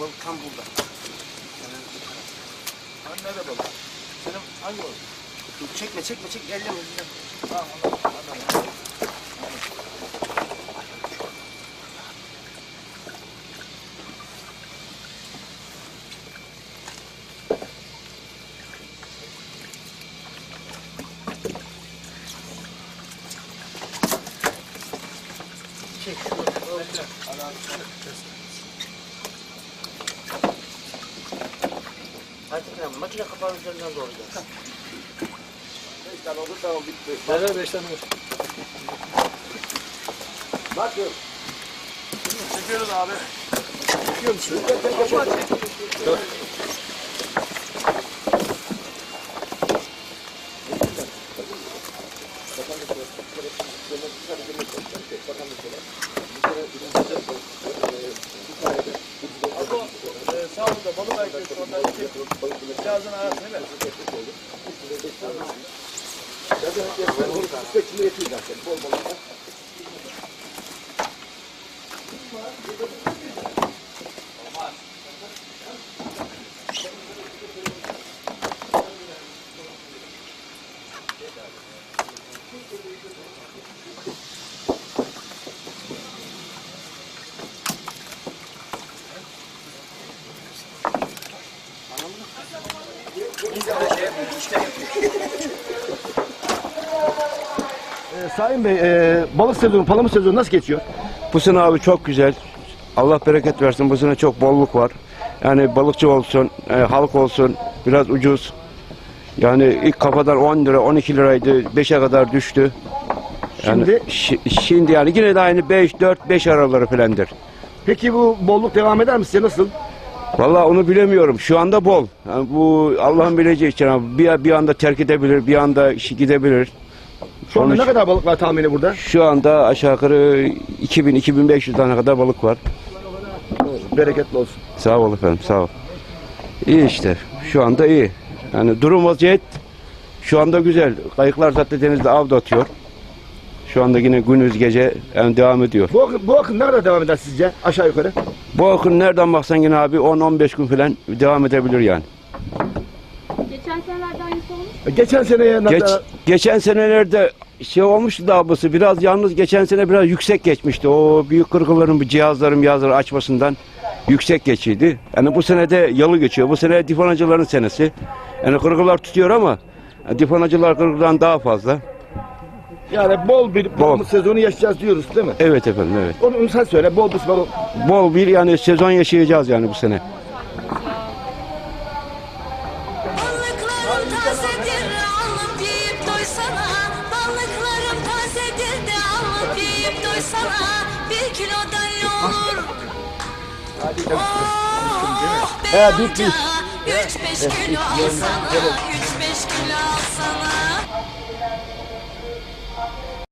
balık tam burada. Hani nerede balık? Senin hangi balık? Dur, çekme çekme çek elleme. Tamam anladım. anladım. Çek şunu. Bekle. Hadi abi sen ne? Makine kapağının üzerinden doğru gel. Beş tane oldu tamam bitti. Nerede beş tane var? Bak yok. Çekiyoruz abi. Çekiyor musun? Kapat. Ako, e, sağ olun da balık ayıkıyorsun. Ondan iki cihazın arasını ver. Ee, Sayın Bey, e, balık sezonu, palamut sezonu nasıl geçiyor? Bu sene abi çok güzel. Allah bereket versin. Bu sene çok bolluk var. Yani balıkçı olsun, e, halk olsun, biraz ucuz. Yani ilk kafadan 10 lira, 12 liraydı. 5'e kadar düştü. Yani Şimdi? şi- şimdi yani yine de aynı 5, 4, 5 araları falandır. Peki bu bolluk devam eder mi size nasıl? Vallahi onu bilemiyorum. Şu anda bol. Yani bu Allah'ın bileceği için abi. bir, bir anda terk edebilir, bir anda işi gidebilir. Şu anda Sonuç- ne kadar balık var tahmini burada? Şu anda aşağı yukarı 2000-2500 tane kadar balık var. Bereketli olsun. Sağ ol efendim, sağ ol. İyi işte, şu anda iyi. Yani durum vaziyet şu anda güzel. Kayıklar zaten denizde av da atıyor. Şu anda yine gündüz gece yani devam ediyor. Bu akın, bu akın ne kadar devam eder sizce? Aşağı yukarı. Bu akın nereden baksan yine abi 10-15 gün falan devam edebilir yani. Geçen senelerde aynısı olmuş. E, Geçen seneye ne Geç, kadar? geçen senelerde şey olmuştu da abisi biraz yalnız geçen sene biraz yüksek geçmişti. O büyük kırgıların bu cihazların cihazları açmasından yüksek geçiydi. Yani bu sene de yalı geçiyor. Bu sene difonacıların senesi. Yani kırgılar tutuyor ama yani difonacılar kırgıdan daha fazla. Yani bol bir palamut sezonu yaşayacağız diyoruz değil mi? Evet efendim evet. Onu sen söyle. Bol bir balık. Bol bir yani sezon yaşayacağız yani bu sene. Oh He, bitmiş. Üç beş kilo alsana Üç beş kilo